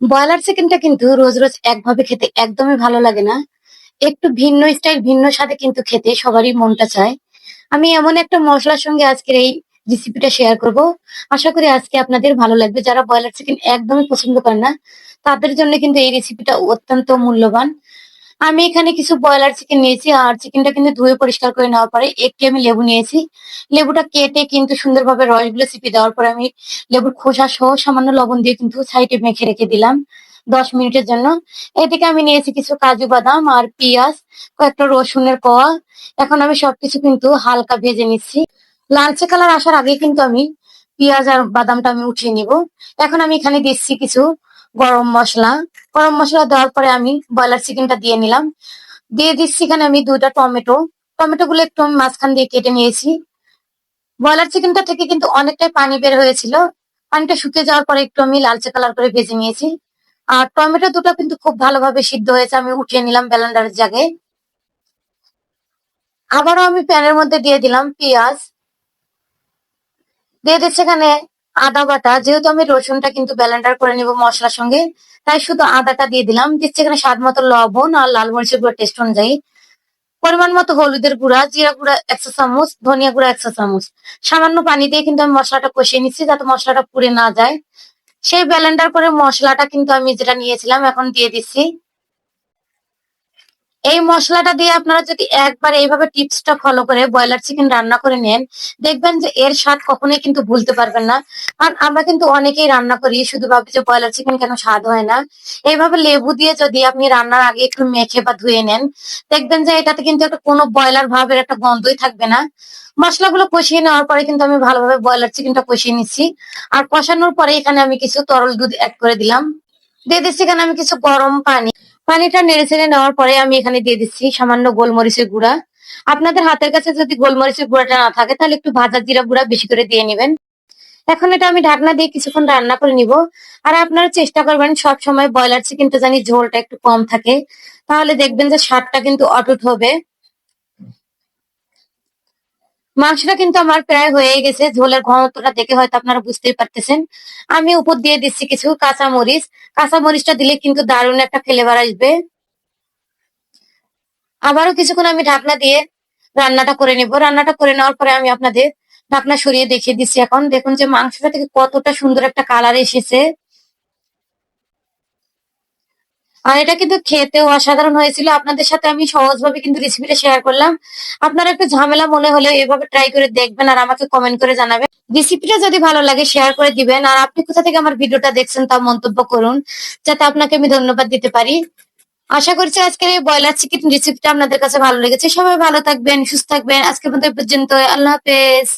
Broiler চিকেনটা কিন্তু রোজ রোজ একভাবে খেতে একদমই ভালো লাগে না। একটু ভিন্ন স্টাইল, ভিন্ন স্বাদে কিন্তু খেতে সবারই মনটা চায়। আমি এমন একটা মশলার সঙ্গে আজকের এই রেসিপিটা শেয়ার করব। আশা করি আজকে আপনাদের ভালো লাগবে। যারা ব্রয়লার চিকেন একদমই পছন্দ করে না, তাদের জন্য কিন্তু এই রেসিপিটা অত্যন্ত মূল্যবান। আমি এখানে কিছু ব্রয়লার চিকেন নিয়েছি, আর চিকেনটা কিন্তু ধুয়ে পরিষ্কার করে নেওয়ার পরে একটি আমি লেবু নিয়েছি। লেবুটা কেটে কিন্তু সুন্দরভাবে রসগুলো চিপে দেওয়ার পরে আমি লেবুর খোসা সহ সামান্য লবণ দিয়ে কিন্তু সাইডে মেখে রেখে দিলাম দশ মিনিটের জন্য। এদিকে আমি নিয়েছি কিছু কাজু বাদাম আর পেঁয়াজ, কয়েকটা রসুনের কোয়া। এখন আমি সবকিছু কিন্তু হালকা ভেজে নিচ্ছি। লালচে কালার আসার আগে কিন্তু আমি পেঁয়াজ আর বাদামটা আমি উঠিয়ে নিব। এখন আমি এখানে দিচ্ছি কিছু গরম মশলা। গরম মশলা দেওয়ার পরে আমি ব্রয়লার চিকেনটা দিয়ে নিলাম। দিয়ে দিচ্ছি এখানে আমি দুইটা টমেটো। টমেটো গুলো একটু মাঝখান দিয়ে কেটে নিয়েছি। ব্রয়লার চিকেনটা থেকে কিন্তু অনেকটাই পানি বের হয়েছিল। পানিটা শুকিয়ে যাওয়ার পরে একটু আমি লালচে কালার করে ভেজে নিয়েছি। আর টমেটো দুটো কিন্তু খুব ভালোভাবে সিদ্ধ হয়েছে, আমি উঠিয়ে নিলাম ব্লেন্ডারের জায়গায় আবারও আমি প্যানের মধ্যে দিয়ে দিলাম পেঁয়াজ। দিয়ে দিচ্ছি এখানে আদা বাটা, যেহেতু আমি রসুনটা কিন্তু ব্যালেন্ডার করে নিব মশলার সঙ্গে, তাই শুধু আদাটা দিয়ে দিলাম। দিচ্ছি এখানে স্বাদ মতো লবণ আর লাল মরিচের গুঁড়ো টেস্ট অনুযায়ী। পরিমাণ মতো হলুদের গুঁড়া, জিরা গুঁড়া একশো চামচ, ধনিয়া গুঁড়া একশো চামচ। সামান্য পানি দিয়ে কিন্তু আমি মশলাটা কষিয়ে নিচ্ছি যাতে মশলাটা পুড়ে না যায়। সেই ব্যালেন্ডার করে মশলাটা কিন্তু আমি যেটা নিয়েছিলাম, এখন দিয়ে দিচ্ছি। এই মশলাটা দিয়ে আপনারা যদি একবার এইভাবে টিপসটা ফলো করে ব্রয়লার চিকেন রান্না করে নেন, দেখবেন যে এর স্বাদ কখনোই কিন্তু ভুলতে পারবেন না। কারণ আমরা কিন্তু অনেকেই রান্না করি, শুধু ভাবি যে ব্রয়লার চিকেন কেন স্বাদ হয় না। এইভাবে লেবু দিয়ে যদি আপনি রান্নার আগে একটু মেখে বা ধুয়ে নেন, দেখবেন যে এটাতে কিন্তু একটা কোনো ব্রয়লার ভাবের একটা গন্ধই থাকবে না। মশলাগুলো কষিয়ে নেওয়ার পরে কিন্তু আমি ভালোভাবে ব্রয়লার চিকেনটা কষিয়ে নিচ্ছি। আর কষানোর পরে এখানে আমি কিছু তরল দুধ অ্যাড করে দিলাম। দিয়ে দিচ্ছি এখানে আমি কিছু গরম পানি। পানিটা নেড়ে চেড়ে নেওয়ার পরে আমি এখানে দিয়ে দিচ্ছি সামান্য গোলমরিচের গুঁড়া। আপনাদের হাতের কাছে যদি গোলমরিচের গুঁড়াটা না থাকে, তাহলে একটু ভাজা জিরা গুঁড়া বেশি করে দিয়ে নেবেন। এখন এটা আমি ঢাকনা দিয়ে কিছুক্ষণ রান্না করে নিব। আর আপনারা চেষ্টা করবেন সব সময় ব্রয়লার চিকেনটা জানি ঝোলটা একটু কম থাকে। তাহলে দেখবেন যে স্বাদটা কিন্তু অটুট হবে। মাংসটা কিন্তু আমার প্রায় হয়ে গেছে। ঝোলের ঘনত্বটা দেখে হয়তো আপনারা বুঝতেই পারতেছেন। আমি উপর দিয়ে দিচ্ছি কিছু কাঁচা মরিচ কাঁচা মরিচটা দিলে কিন্তু দারুণ একটা ফ্লেভার আসবে। আবারও কিছুক্ষণ আমি ঢাকনা দিয়ে রান্নাটা করে নেব। রান্নাটা করে নেওয়ার পরে আমি আপনাদের ঢাকনা সরিয়ে দেখিয়ে দিচ্ছি এখন। দেখুন যে মাংসটা থেকে কতটা সুন্দর একটা কালার এসেছে। আর এটা কিন্তু খেতেও অসাধারণ হয়েছিল। আপনাদের সাথে আমি সহজভাবে কিন্তু রেসিপিটা শেয়ার করলাম। আপনারা একটু ঝামেলা মনে হলেও এভাবে ট্রাই করে দেখবেন আর আমাকে কমেন্ট করে জানাবেন। রেসিপিটা যদি ভালো লাগে শেয়ার করে দিবেন। আর আপনি কোথা থেকে আমার ভিডিওটা দেখছেন তা মন্তব্য করুন, যাতে আপনাকে আমি ধন্যবাদ দিতে পারি। আশা করছি আজকের এই ব্রয়লার চিকেন রেসিপিটা আপনাদের কাছে ভালো লেগেছে। সবাই ভালো থাকবেন, সুস্থ থাকবেন। আজকের মতো পর্যন্ত আল্লাহ হাফেজ।